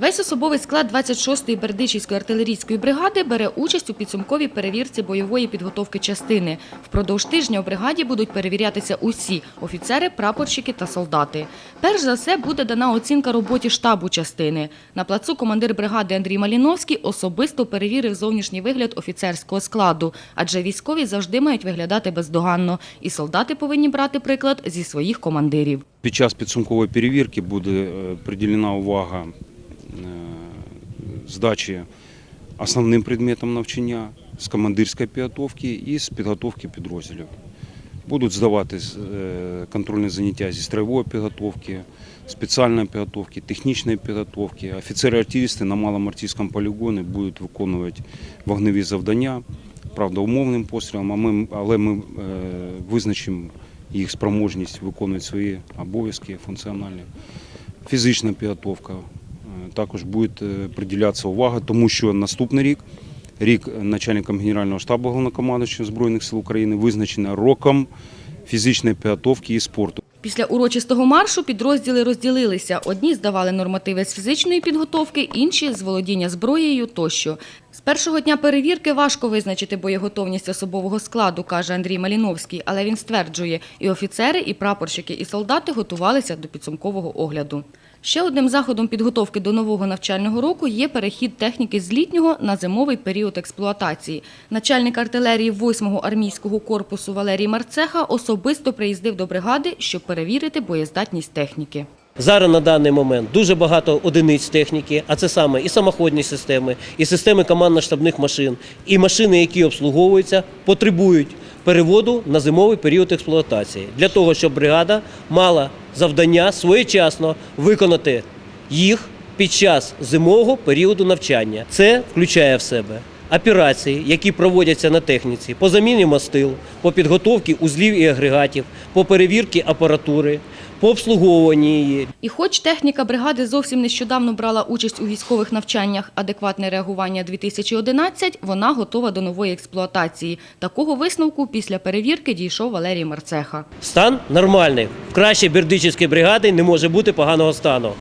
Весь особовий склад 26-ї Бердичівської артилерійської бригади бере участь у підсумковій перевірці бойової підготовки частини. Впродовж тижня у бригаді будуть перевірятися усі – офіцери, прапорщики та солдати. Перш за все буде дана оцінка роботі штабу частини. На плацу командир бригади Андрій Маліновський особисто перевірив зовнішній вигляд офіцерського складу, адже військові завжди мають виглядати бездоганно, і солдати повинні брати приклад зі своїх командирів. Під час підсумкової перевірки буде е, приділена увага здачі основним предметам навчання з командирської підготовки і з підготовки підрозділів. Будуть здаватись е, контрольні заняття зі строєвої підготовки, спеціальної підготовки, технічної підготовки. Офіцери-артилісти на малому артильському полігоні будуть виконувати вогневі завдання, правда, умовним пострілом, але ми е, визначимо їх спроможність виконувати свої обов'язки функціональні. Фізична підготовка е, також буде е, приділятися увага, тому що наступний рік, рік начальником Генерального штабу Головнокомандуючого Збройних сил України визначено роком фізичної підготовки і спорту. Після урочистого маршу підрозділи розділилися. Одні здавали нормативи з фізичної підготовки, інші – з володіння зброєю тощо. З першого дня перевірки важко визначити боєготовність особового складу, каже Андрій Маліновський, але він стверджує, і офіцери, і прапорщики, і солдати готувалися до підсумкового огляду. Ще одним заходом підготовки до нового навчального року є перехід техніки з літнього на зимовий період експлуатації. Начальник артилерії 8-го армійського корпусу Валерій Марцеха особисто приїздив до бригади, щоб перевірити боєздатність техніки. Зараз на даний момент дуже багато одиниць техніки, а це саме і самоходні системи, і системи командно-штабних машин, і машини, які обслуговуються, потребують переводу на зимовий період експлуатації для того, щоб бригада мала завдання своєчасно виконати їх під час зимового періоду навчання. Це включає в себе операції, які проводяться на техніці по заміні мастил, по підготовці узлів і агрегатів, по перевірці апаратури, по обслуговуванні її. І хоч техніка бригади зовсім нещодавно брала участь у військових навчаннях «Адекватне реагування-2011», вона готова до нової експлуатації. Такого висновку після перевірки дійшов Валерій Марцеха. Стан нормальний. В кращій бердичівській бригаді не може бути поганого стану.